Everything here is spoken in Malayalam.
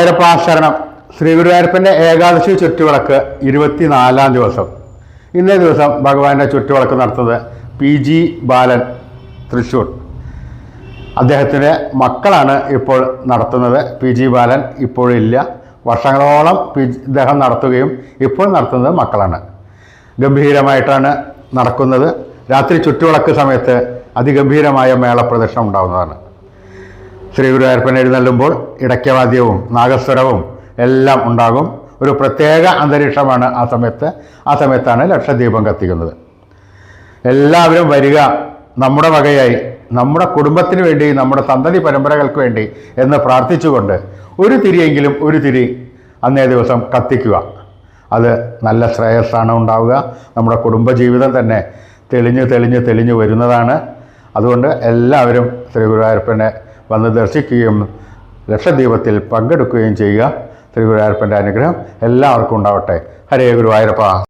ഗുരുവായൂരപ്പ ശരണം ശ്രീ ഗുരുവായൂരപ്പന്റെ ഏകാദശി ചുറ്റുവിളക്ക് ഇരുപത്തിനാലാം ദിവസം. ഇന്നേ ദിവസം ഭഗവാന്റെ ചുറ്റുവിളക്ക് നടത്തുന്നത് പി ജി ബാലൻ തൃശ്ശൂർ അദ്ദേഹത്തിന്റെ മക്കളാണ് ഇപ്പോൾ നടത്തുന്നത്. പി ജി ബാലൻ ഇപ്പോഴില്ല വർഷങ്ങളോളം പി ഇദ്ദേഹം നടത്തുകയും ഇപ്പോൾ നടത്തുന്നത് മക്കളാണ്. ഗംഭീരമായിട്ടാണ് നടക്കുന്നത്. രാത്രി ചുറ്റുവിളക്ക് സമയത്ത് അതിഗംഭീരമായ മേള പ്രദർശനം ഉണ്ടാകുന്നതാണ് ശ്രീ ഗുരുവായൂരപ്പൻ എഴുന്നള്ളുമ്പോൾ ഇടയ്ക്കവാദ്യവും നാഗസ്വരവും എല്ലാം ഉണ്ടാകും. ഒരു പ്രത്യേക അന്തരീക്ഷമാണ് ആ സമയത്ത്. ആ സമയത്താണ് ലക്ഷദ്വീപം കത്തിക്കുന്നത്. എല്ലാവരും വരിക. നമ്മുടെ വകയായി. നമ്മുടെ കുടുംബത്തിന് വേണ്ടി നമ്മുടെ സന്തതി പരമ്പരകൾക്ക് വേണ്ടി എന്ന് പ്രാർത്ഥിച്ചുകൊണ്ട് ഒരു തിരിയെങ്കിലും ഒരു തിരി അന്നേ ദിവസം കത്തിക്കുക. അത് നല്ല ശ്രേയസ്സാണ് ഉണ്ടാവുക. നമ്മുടെ കുടുംബജീവിതം തന്നെ തെളിഞ്ഞ് തെളിഞ്ഞ് തെളിഞ്ഞ് വരുന്നതാണ്. അതുകൊണ്ട് എല്ലാവരും ശ്രീ ഗുരുവായൂരപ്പനെ വന്ന് ദർശിക്കുകയും ലക്ഷദ്വീപത്തിൽ പങ്കെടുക്കുകയും ചെയ്യുക. ശ്രീ ഗുരുവായൂരപ്പന്റെ അനുഗ്രഹം എല്ലാവർക്കും ഉണ്ടാവട്ടെ. ഹരേ ഗുരുവായൂരപ്പ.